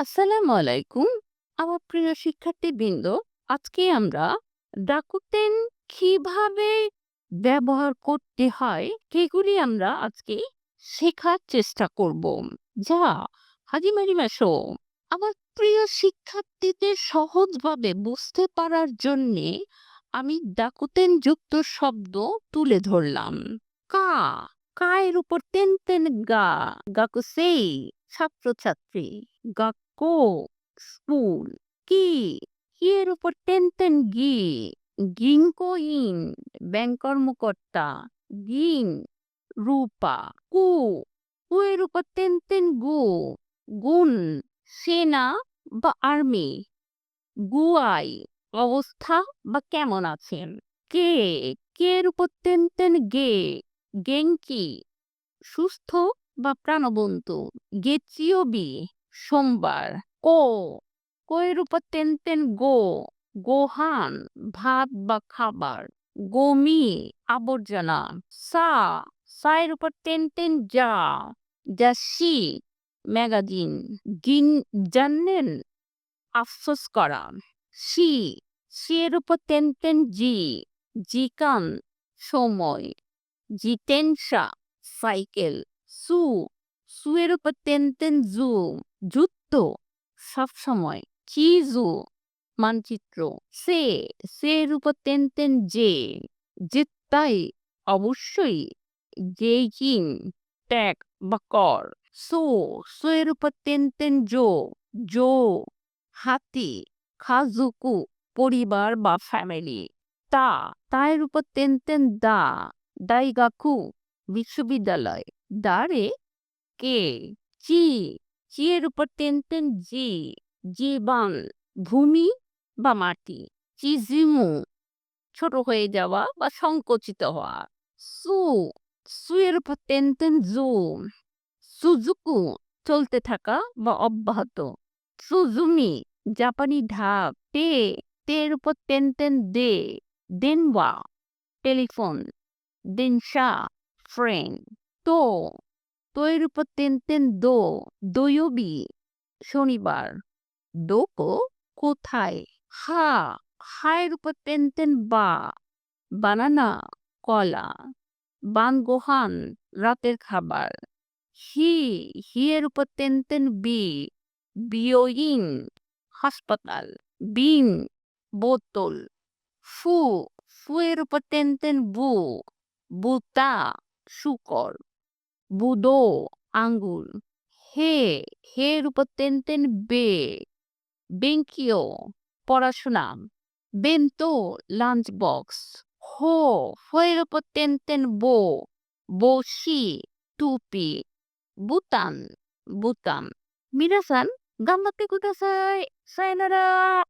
আসসালামু আলাইকুম। আমার প্রিয় শিক্ষার্থী শিক্ষার্থীবৃন্দ, আজকে আমরা ডাকুতেন কীভাবে ব্যবহার করতে হয় সেগুলি আমরা আজকে শেখার চেষ্টা করব। যা হাজি মারিম আসো। আমার প্রিয় শিক্ষার্থীদের সহজভাবে বুঝতে পারার জন্যে আমি ডাকুতেন যুক্ত শব্দ তুলে ধরলাম। কা কায়ের উপর তেন তেন গা গাকুসেই ছাত্রছাত্রী গাক্কো স্কুল কি কিয়ের উপর তেন গি গিঙ্কো ইন ব্যাংক কর্মকর্তা গিন রূপা কু কুয়ের উপর তেন তেন গু গুণ সেনা বা আর্মি গুয়াই অবস্থা বা কেমন আছেন কে কের উপর তেন তেন গে গেঙ্কি সুস্থ বা প্রাণবন্ত গেচিওবি সোমবার। কো কোয়ের উপর তেন তেন গো, গোহান, ভাত বা খাবার, গমি, আবর্জনা, সা সায়ের উপর তেন তেন যা যাসি ম্যাগাজিন, গিন, জানেন, আফসোস করা, সি সিয়ের উপর তেন তেন জি, জিকান, সময়, জিতেনসা, সাইকেল, সু সুয়ের উপর তেন তেন জু। যুদ্ধ সবসময় চিজু মানচিত্র। সে সে উপর তেন তেন যে জিত্তাই অবশ্যই জেইজিং ট্যাগ বা কর। সো সোয়ের উপর তেন তেন জো জো, হাতি, খাজুকু, পরিবার বা ফ্যামিলি। তা তায়ের উপর তেন তেন দা, দাইগাকু, বিশ্ববিদ্যালয়। দারে কে? চি চিয়ের উপর তেন তেন জি জীবান ভূমি বা মাটি চিজিমু ছোট হয়ে যাওয়া বা সংকুচিত হওয়া সু সুয়ের উপর তেন তেন জু সুজুকু চলতে থাকা বা অব্যাহত সুজুমি জাপানি ঢাক তে তের উপর তেন তেন দে দেনওয়া টেলিফোন দিনশা ফ্রেন্ড তো তেন দো দয়বি শনিবার। দোকো কোথায়? হা, হায়ের উপর তেন বা, বানানা, কলা, বানগোহান, রাতের খাবার। হি, হিয়ের উপর তেন বি, বিয়োইন, হাসপাতাল, বিন, বোতল। ফু, ফুয়ের উপর তেন বু, বুতা, শুকর। বুদো আঙ্গুল হে হের উপর তেন তেন বে বেঙ্কিও পড়াশোনা বেন্তো লাঞ্চ বক্স হো হোয়ের উপর তেন তেন বো বসি টুপি বুতান বুতাম মিরাসান গাম্বাতে কুদাসাই সায়নারা